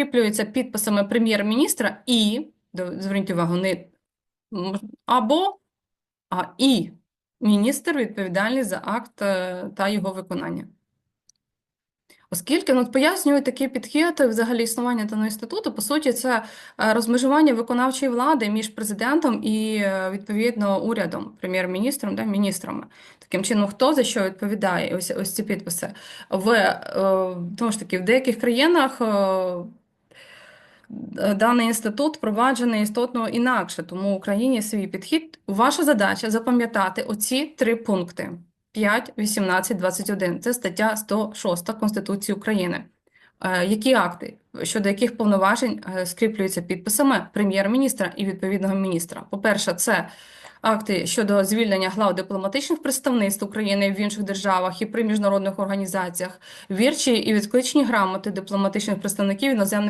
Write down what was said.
скріплюються підписами прем'єр-міністра і, зверніть увагу, не або, а і міністр відповідальний за акт е, та його виконання. Оскільки ну, от пояснюють такий підхід взагалі існування даного інституту, по суті, це е, розмежування виконавчої влади між президентом і е, відповідно урядом, прем'єр-міністром, да, міністрами. Таким чином, хто за що відповідає? Ось ось ці підписи. В тому ж таки, в деяких країнах. Е, Даний інститут впроваджений істотно інакше, тому Україні свій підхід. Ваша задача запам'ятати оці три пункти: 5, 18, 21. Це стаття 106 Конституції України. Е, Які акти, щодо яких повноважень е, скріплюються підписами прем'єр-міністра і відповідного міністра? По-перше, це акти щодо звільнення глав дипломатичних представництв України в інших державах і при міжнародних організаціях, вірчі і відкличні грамоти дипломатичних представників іноземних